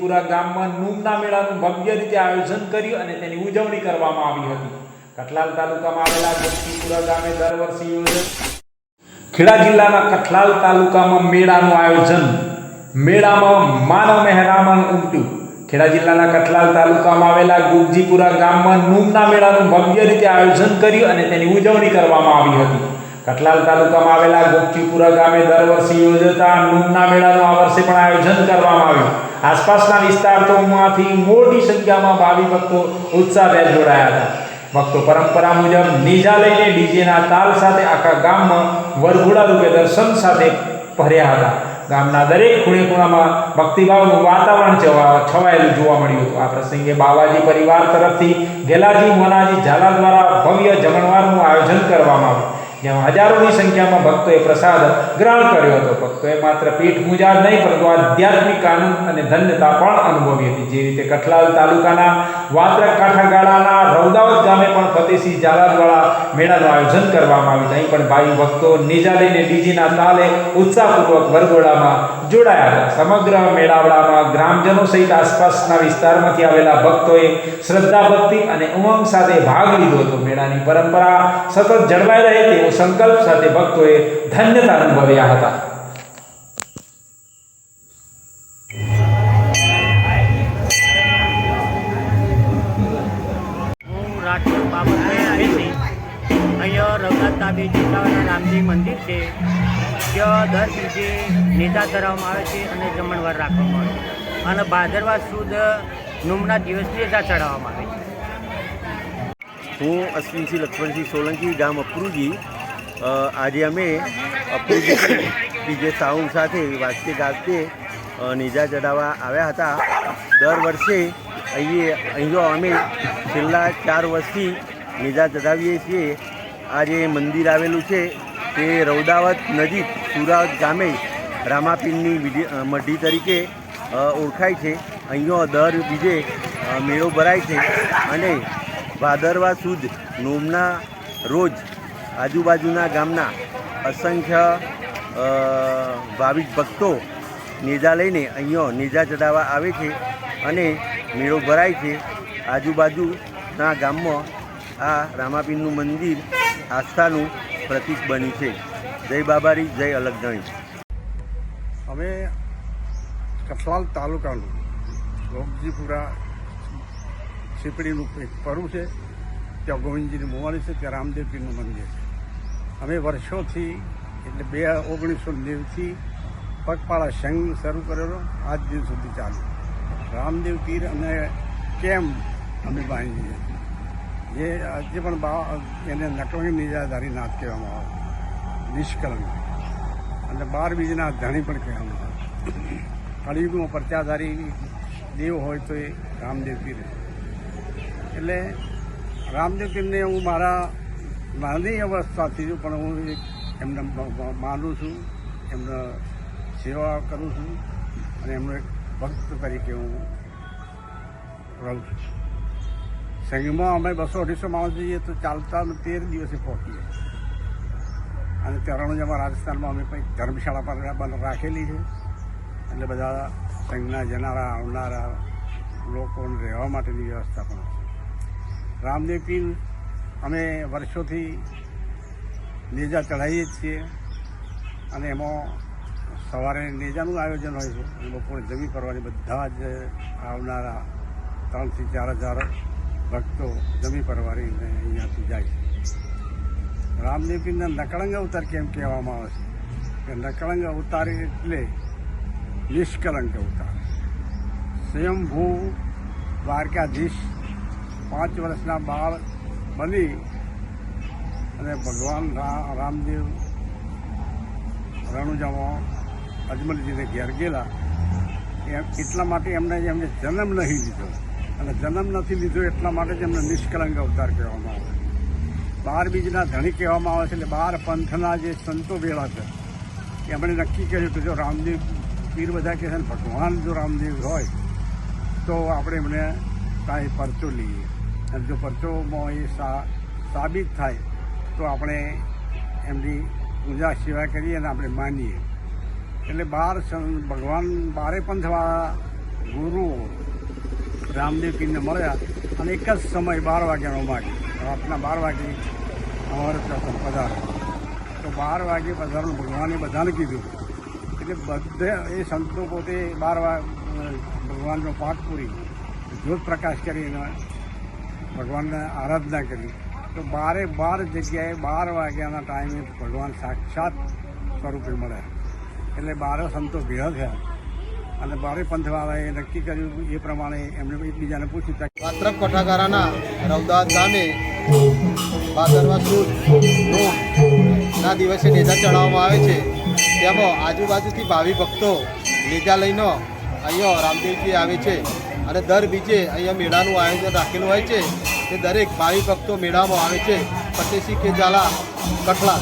પુરા ગામમાં નુમના મેળાનું ભવ્ય રીતે આયોજન કર્યું અને તેની ઉજવણી કરવામાં આવી હતી. કઠલાલ તાલુકામાં આવેલા ગોપીપુરા ગામે દર વર્ષે યોજાય ખેડા જિલ્લાના કઠલાલ તાલુકામાં મેળાનું આયોજન. મેળામાં માનવ મહેરામણ ઉમટ્યું ખેડા જિલ્લાના કઠલાલ તાલુકામાં આવેલા ગુગજીપુરા ગામમાં નુમના મેળાનું ભવ્ય રીતે આયોજન કર્યું અને તેની ઉજવણી કરવામાં આવી હતી. કઠલાલ તાલુકામાં આવેલા ગોપચીપુરા ગામે દર વર્ષે યોજાતા નુમના મેળાનું આ વર્ષે પણ આયોજન કરવામાં આવ્યું. આસપાસના વિસ્તારોમાંથી મોટી સંખ્યામાં ભાવિ ભક્તો ઉત્સાહભેર જોડાયા હતા. ભક્તો પરંપરા મુજબ નીજા લઈને ડીજેના તાલ સાથે આખા ગામમાં વરઘોડા રૂપે દર્શન સાથે ભર્યા હતા. ગામના દરેક ખૂણે ખૂણામાં ભક્તિભાવનું વાતાવરણ છવા- છવાયેલું જોવા મળ્યું હતું. આ પ્રસંગે બાવાજી પરિવાર તરફથી ગેલાજી મોનાજી ઝાલા દ્વારા ભવ્ય જમણવારનું આયોજન કરવામાં આવ્યું. જેમાં હજારોની સંખ્યામાં ભક્તોએ પ્રસાદ ગ્રહણ કર્યો હતો. ભક્તોએ માત્ર પીઠ પૂજા જ નહીં, પરંતુ આધ્યાત્મિક આનંદ અને ધન્યતા પણ અનુભવી હતી. જે રીતે કઠલાલ તાલુકાના વાત્રક કાંઠાગાળાના રૌદાવત ગામે પણ ફતેસિંહ ઝાલાદવાળા મેળાનું આયોજન કરવામાં આવ્યું અહીં પણ ભાઈ ભક્તો નીજા લઈને ડીજીના તાલે ઉત્સાહપૂર્વક વરઘોડામાં જોડાયા હતા. સમગ્ર મેળાવડામાં ગ્રામજનો સહિત આસપાસના વિસ્તારમાંથી આવેલા ભક્તોએ શ્રદ્ધા ભક્તિ અને ઉમંગ સાથે ભાગ લીધો હતો. મેળાની પરંપરા સતત જળવાઈ રહે તેવો સંકલ્પ સાથે ભક્તોએ ધન્યતા અનુભવ્યા હતા. અહીંયા રઘુનાથ તાબે ચિત્રાવાના રામજી મંદિર છે. ત્યાં દર બીજે નેતા ધરવામાં આવે છે અને જમણવાર રાખવામાં આવે છે. અને ભાદરવા સુદ નુમના દિવસ નેતા ચડાવવામાં આવે છે. હું અશ્વિનસિંહ લક્ષ્મણસિંહ સોલંકી ગામ અપરુજી આજે અમે પીજે સાઉન્ડ સાથે વાજતે ગાજતે નેજા ચડાવવા આવ્યા હતા. દર વર્ષે અહીં અહીંયા અમે છેલ્લા ચાર વર્ષથી નેજા ચડાવીએ છીએ. આ જે મંદિર આવેલું છે તે રૌદાવત નજીક સુરાવત ગામે રામાપીરની મઢી તરીકે ઓળખાય છે. અહીંયા દર બીજે મેળો ભરાય છે અને ભાદરવા સુદ નોમના રોજ આજુબાજુના ગામના અસંખ્ય ભાવિક ભક્તો નેજા લઈને અહીંયા નેજા ચડાવવા આવે છે અને મેળો ભરાય છે. આજુબાજુના ગામમાં આ રામાપીરનું મંદિર આસ્થાનું પ્રતીક બન્યું છે. જય બાબારી, જય અલગધણી અમે કસવાલ તાલુકાનું ગોપજીપુરા સીપડીનું એક પરું છે. ત્યાં ગોવિંદજીની મોવાણી છે, ત્યાં રામદેવજીનું મંદિર છે. અમે વર્ષોથી, એટલે બે ઓગણીસો નેવથી પગપાળા સંઘ શરૂ કરેલો, આજ દિન સુધી ચાલુ. રામદેવ તીર અને કેમ અમે બાંધીએ. જે આજે પણ એને નકળંગ નિજાધારી નાથ કહેવામાં આવે. નિષ્કલંક. અને બાર બીજના ધણી પણ કહેવામાં આવે. કળિયુગમાં પ્રત્યાધારી દેવ હોય તો એ રામદેવ પીર એટલે રામદેવ પીરને હું મારા નાની અવસ્થાથી પણ હું એમને માનું છું, એમને સેવા કરું છું, અને એમનો એક ભક્ત તરીકે હું રહું છું. સંઘમાં અમે બસો અઢીસો માણસ જઈએ તો ચાલતા અમે તેર દિવસે પહોંચીએ. અને તરણોજામાં રાજસ્થાનમાં અમે કંઈક ધર્મશાળા પર રાખેલી છે. એટલે બધા સંઘના જનારા, આવનારા લોકોને રહેવા માટેની વ્યવસ્થા પણ છે. રામદેવ પીર અમે વર્ષોથી નેજા ચઢાવીએ છીએ અને એમાં સવારે નેજાનું આયોજન હોય છે. અને બપોરે જમી કરવાની બધા જ આવનારા ત્રણથી ચાર હજાર ભક્તો જમી પરવારી અહીંયાથી જાય છે. રામદેવપીના નકળંગ અવતાર કેમ કહેવામાં આવે છે? કે નકળંગ અવતાર એટલે નિષ્કલંક અવતાર. સ્વયંભૂ દ્વારકાધીશ પાંચ વર્ષના બાળ બની અને ભગવાન રામદેવ રણુજામાં અજમલજીને ઘેર ગયેલા. એમ એટલા માટે એમને એમને જન્મ નહીં લીધો. અને જન્મ નથી લીધો એટલા માટે જ એમને નિષ્કલંક અવતાર કહેવામાં આવે બાર બીજના ધણી કહેવામાં આવે છે એટલે બાર પંથના જે સંતો વેળા છે, એમણે નક્કી કર્યું કે જો રામદેવ પીર બધા કહે છે ભગવાન જો રામદેવ હોય, તો આપણે એમને કાંઈ પરચો લઈએ. જો પરચોમાં એ સાબિત થાય, તો આપણે એમની પૂજા સેવા કરીએ અને આપણે માનીએ. એટલે બાર ભગવાન બારે પંથવાળા ગુરુઓ રામદેવ પીરને મળ્યા અને એક જ સમય બાર વાગ્યાનો માગ રાતના બાર વાગે અમારે ત્યાં પધારો. તો બાર વાગે પધારવાનું ભગવાને બધાને કીધું એટલે બધે એ સંતો પોતે બાર વા, ભગવાનનો પાઠ પૂરી. જ્યોત પ્રકાશ કરીને ભગવાનને આરાધના કરી. તો બારે બાર જગ્યાએ બાર વાગ્યાના ટાઈમે ભગવાન સાક્ષાત સ્વરૂપે મળ્યા. એટલે બારે સંતો ભેળા થયા. અને બારે પંથવાળાએ નક્કી કર્યું એ પ્રમાણે એમને એકબીજાને પૂછ્યું. પાત્ર કોઠાકારાના રવદાસ ગામે ભાદરવા સુદ ના દિવસે નેજા ચડાવવામાં આવે છે. તેમાં આજુબાજુથી ભાવિ ભક્તો નેજા લઈને અહીંયા રામદેવજી આવે છે. અને દર બીજે અહીંયા મેળાનું આયોજન રાખેલું હોય છે. તે દરેક ભાવિ ભક્તો મેળામાં આવે છે. ફતેસિંહ કે ઝાલા કઠલા